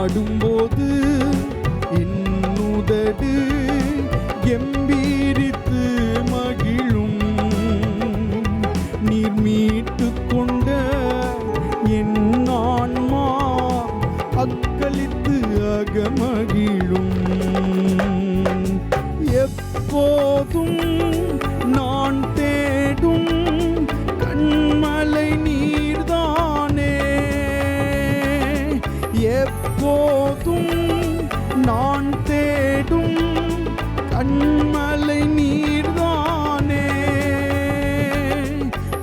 பாடும்போது என்னுதடு எம்பீரித்து மகிழும். நீர் மீட்டு கொண்ட என் ஆன்மா அக்களித்து அகமகிழும். எப்போதும் நான் தேடும் கண்மலை நீ போதும் நான் தேடும் கண்மலை நீர்தானே.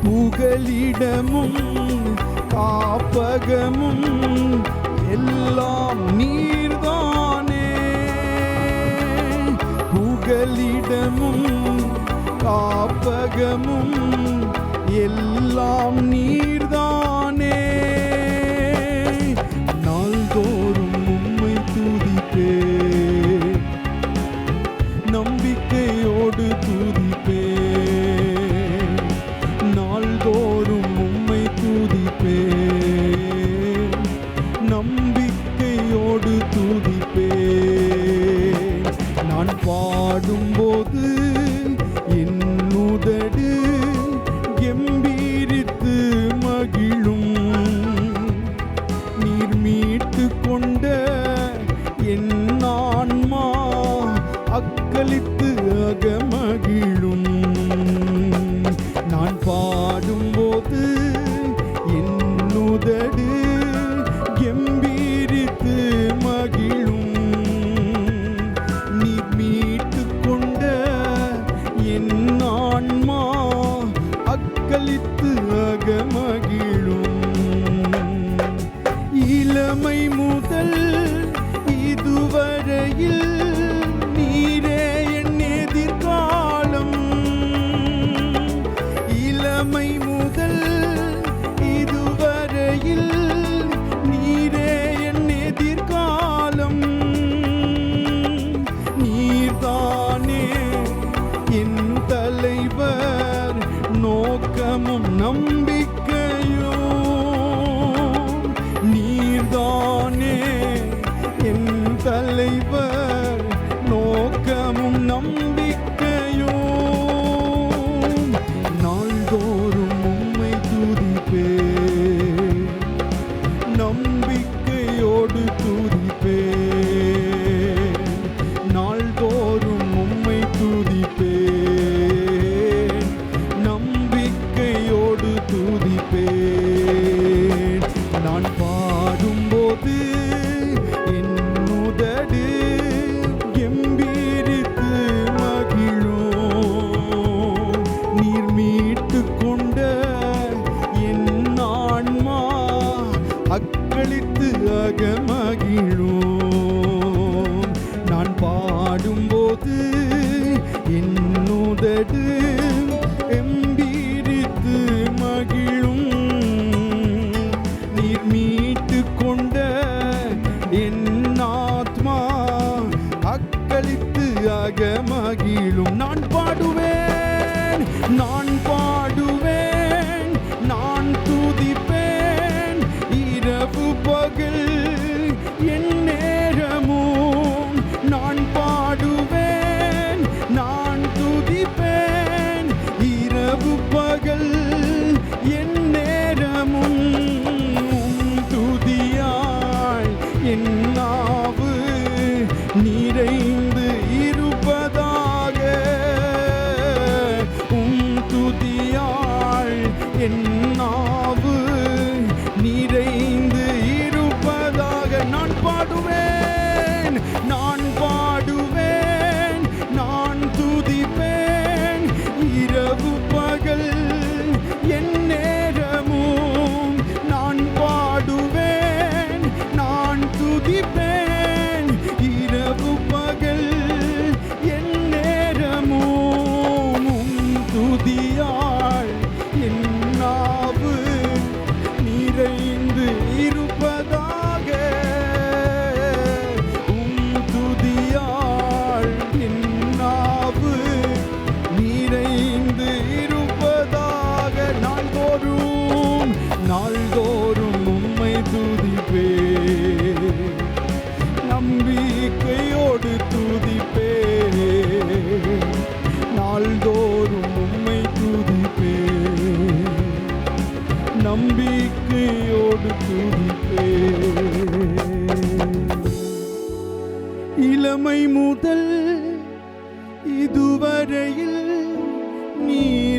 புகலிடமும் காப்பகமும் எல்லாம் நீர்தானே. புகலிடமும் காப்பகமும் எல்லாம் நீர்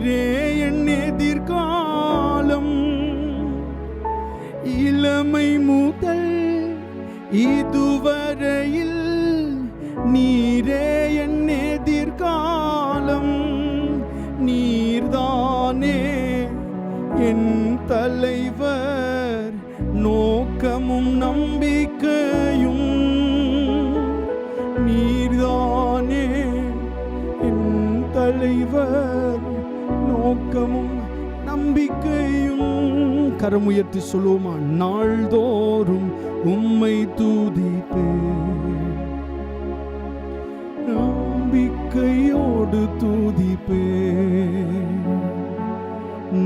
நீரே என் எதிர்காலம் இளமை முதல் இதுவரையில் நீரே என் எதிர்காலம் நீர்தானே என் தலைவர் நோக்கமும் நம்பிக்கையும். நீர்தானே என் தலைவர் நோக்கமும் நம்பிக்கையும் கரமுயர்த்தி சொல்லுவோமா? நாள்தோறும் உம்மை தூதிப்பேன் நம்பிக்கையோடு தூதிப்பேன்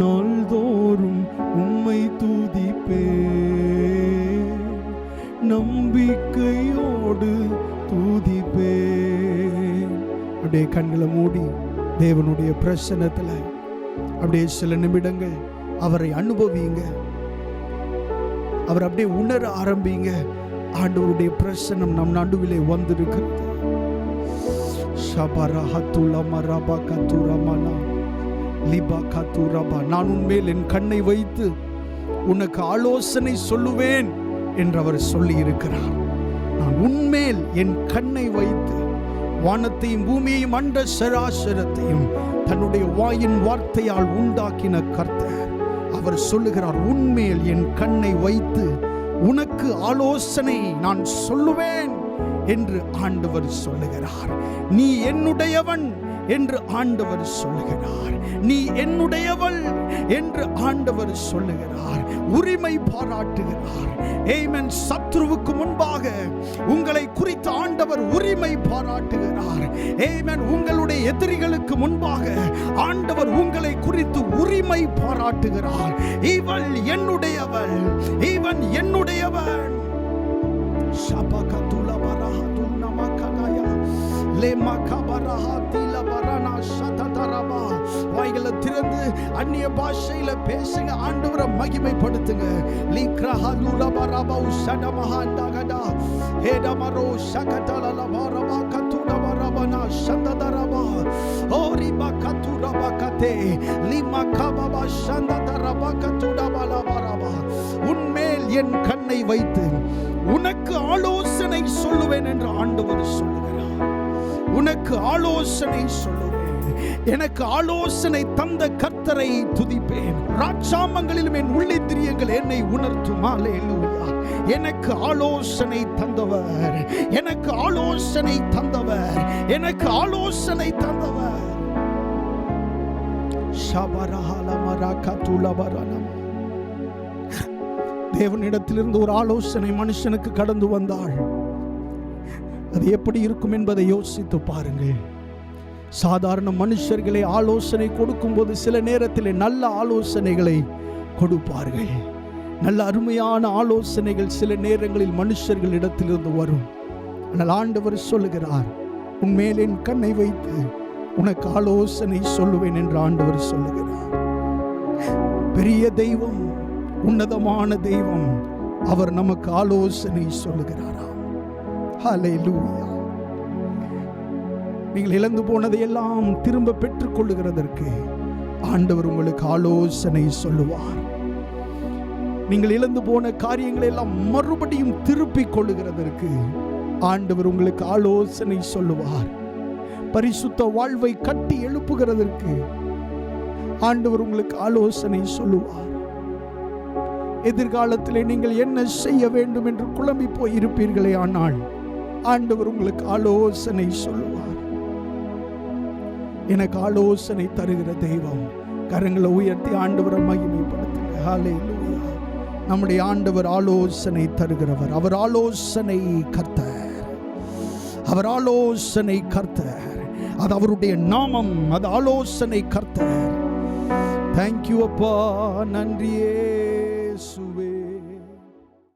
நாள்தோறும் உம்மை தூதிப்பேன் நம்பிக்கையோடு தூதிப்பேன் அப்படியே கண்களை மூடி தேவனுடைய பிரசனத்தில் அப்படியே சில நிமிடங்கள் அவரை அனுபவிங்க. அவர் அப்படியே உணர ஆரம்பிங்க. ஆண்டவருடைய பிரசனம் நம் நடுவிலே வந்திருக்கிறது. ஷபரஹத்துலமரப கத்துரமனா லிபா கத்துரபா நான் உன்மேல் என் கண்ணை வைத்து உனக்கு ஆலோசனை சொல்லுவேன் என்று அவர் சொல்லி இருக்கிறார் நான் உன்மேல் என் கண்ணை வைத்து வானத்தையும் பூமியையும் அண்ட சராசரத்தையும் தன்னுடைய வாயின் வார்த்தையால் உண்டாக்கின கர்த்தர். அவர் சொல்லுகிறார் உன்மேல் என் கண்ணை வைத்து உனக்கு ஆலோசனை நான் சொல்லுவேன் என்று ஆண்டவர் சொல்லுகிறார். நீ என்னுடையவன் என்று ஆண்டவர் சொல்லுகிறார். நீ என்னுடையவள் என்று ஆண்டவர் சொல்லுகிறார். உரிமை பாராட்டுகிறார். ஏமன் சத்ருவுக்கு முன்பாக உங்களை குறித்த ஆண்டவர் உரிமை பாராட்டுகிறார். ஏமன் உங்களுடைய எதிரிகளுக்கு முன்பாக ஆண்டவர் உங்களை குறித்து உரிமை பாராட்டுகிறார். இவள் என்னுடையவள். இவன் என்னுடையவன். Shabakatula வாய்களை திறந்து அந்நிய பாஷையில பேசுங்க ஆண்டவரை மகிமைப்படுத்துங்க. லீக்ரஹா லூலபரபா உஷடமஹாண்டகடா ஹேடமரோ ஷகடலலபரபா கத்துடபரபனா ஷந்ததரபா. ஓரிபா கத்துரபா கதே லிமா கபபா ஷந்ததரபா கத்துடபலபரபா உன்மேல் என் கண்ணை வைத்து உனக்கு ஆலோசனை சொல்லுவேன் என்று ஆண்டவர் சொல்லுவேன் உனக்கு ஆலோசனை சொல்லுவேன். எனக்கு ஆலோசனை தந்த கர்த்தரை துதிப்பேன். ராட்சாமங்களிலும் என் உள்ளிந்திரியங்கள் என்னை உணர்த்துமாலே அல்லேலூயா எனக்கு ஆலோசனை தந்தவர். எனக்கு ஆலோசனை தந்தவர். எனக்கு ஆலோசனை தந்தவர். தேவனிடத்திலிருந்து ஒரு ஆலோசனை மனுஷனுக்கு கடந்து வந்தாள். அது எப்படி இருக்கும் என்பதை யோசித்து பாருங்கள். சாதாரண மனுஷர்களை ஆலோசனை கொடுக்கும்போது சில நேரத்தில் நல்ல ஆலோசனைகளை கொடுப்பார்கள். நல்ல அருமையான ஆலோசனைகள் சில நேரங்களில் மனுஷர்களிடத்திலிருந்து வரும். ஆனால் ஆண்டவர் சொல்லுகிறார் உன்மேல் என் கண்ணை வைத்து உனக்கு ஆலோசனை சொல்லுவேன் என்று ஆண்டவர் சொல்லுகிறார். பெரிய தெய்வம் உன்னதமான தெய்வம் அவர் நமக்கு ஆலோசனை சொல்லுகிறாரா? சொல்லுகிறாராம் நீங்கள் இழந்து போனதை எல்லாம் திரும்ப பெற்றுக் கொள்ளுகிறதற்கு ஆண்டவர் உங்களுக்கு ஆலோசனை சொல்லுவார். நீங்கள் இழந்து போன காரியங்களை எல்லாம் மறுபடியும் திருப்பிக் கொள்ளுகிறதற்கு ஆண்டவர் உங்களுக்கு ஆலோசனை சொல்லுவார். பரிசுத்த வாழ்வை கட்டி எழுப்புகிறதற்கு ஆண்டவர் உங்களுக்கு ஆலோசனை சொல்லுவார். எதிர்காலத்திலே நீங்கள் என்ன செய்ய வேண்டும் என்று குழம்பி போய் இருப்பீர்களே ஆனால் ஆண்டவர் உங்களுக்கு ஆலோசனை சொல்லுவார். எனக்கு ஆலோசனை தருகிற தெய்வம் கரங்களை உயர்த்தி ஆண்டவரை மகிமைப்படுத்துங்க. நம்முடைய ஆண்டவர் ஆலோசனை தருகிறவர். அவர் ஆலோசனை கர்த்தர். அவர் ஆலோசனை கர்த்தர். அது அவருடைய நாமம். அது ஆலோசனை கர்த்தர். தேங்க்யூ அப்பா. நன்றியே.